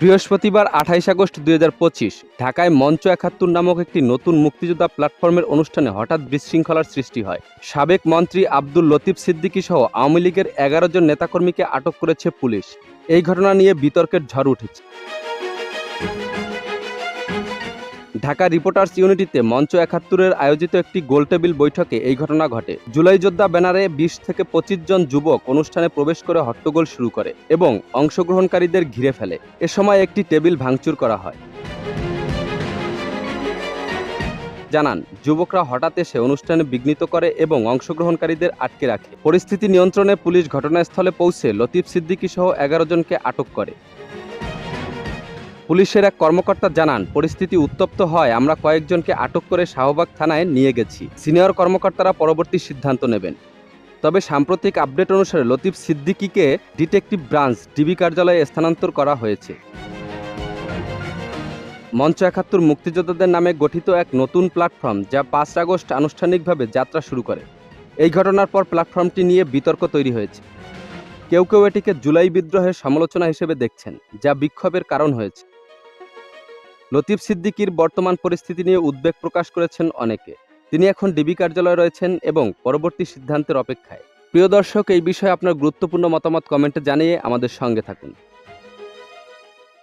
বৃহস্পতিবার আঠাইশ আগস্ট দুই হাজার পঁচিশ, ঢাকায় মঞ্চ একাত্তর নামক একটি নতুন মুক্তিযোদ্ধা প্ল্যাটফর্মের অনুষ্ঠানে হঠাৎ বিশৃঙ্খলার সৃষ্টি হয়। সাবেক মন্ত্রী আব্দুল লতিফ সিদ্দিকী সহ আওয়ামী লীগের এগারো জন নেতাকর্মীকে আটক করেছে পুলিশ। এই ঘটনা নিয়ে বিতর্কের ঝড় উঠেছে। ঢাকা রিপোর্টার্স ইউনিটিতে মঞ্চ একাত্তরের আয়োজিত একটি গোলটেবিল বৈঠকে এই ঘটনা ঘটে। জুলাই যোদ্ধা ব্যানারে বিশ থেকে পঁচিশ জন যুবক অনুষ্ঠানে প্রবেশ করে হট্টগোল শুরু করে এবং অংশগ্রহণকারীদের ঘিরে ফেলে। এ সময় একটি টেবিল ভাঙচুর করা হয়। জানান, যুবকরা হঠাৎ এসে অনুষ্ঠানে বিঘ্নিত করে এবং অংশগ্রহণকারীদের আটকে রাখে। পরিস্থিতি নিয়ন্ত্রণে পুলিশ ঘটনাস্থলে পৌঁছে লতিফ সিদ্দিকী সহ এগারো জনকে আটক করে। পুলিশের এক কর্মকর্তা জানান, পরিস্থিতি উত্তপ্ত হয়, আমরা কয়েকজনকে আটক করে শাহবাগ থানায় নিয়ে গেছি। সিনিয়র কর্মকর্তারা পরবর্তী সিদ্ধান্ত নেবেন। তবে সাম্প্রতিক আপডেট অনুসারে লতিফ সিদ্দিকিকে ডিটেকটিভ ব্রাঞ্চ, ডিবি কার্যালয়ে স্থানান্তর করা হয়েছে। মঞ্চ একাত্তর মুক্তিযোদ্ধাদের নামে গঠিত এক নতুন প্ল্যাটফর্ম, যা পাঁচ আগস্ট আনুষ্ঠানিকভাবে যাত্রা শুরু করে। এই ঘটনার পর প্ল্যাটফর্মটি নিয়ে বিতর্ক তৈরি হয়েছে। কেউ কেউ এটিকে জুলাই বিদ্রোহের সমালোচনা হিসেবে দেখছেন, যা বিক্ষোভের কারণ হয়েছে। লতিফ সিদ্দিকির বর্তমান পরিস্থিতি নিয়ে উদ্বেগ প্রকাশ করেছেন অনেকে। তিনি এখন ডিবি কার্যালয়ে রয়েছেন এবং পরবর্তী সিদ্ধান্তের অপেক্ষায়। প্রিয় দর্শক, এই বিষয়ে আপনার গুরুত্বপূর্ণ মতামত কমেন্টে জানিয়ে আমাদের সঙ্গে থাকুন।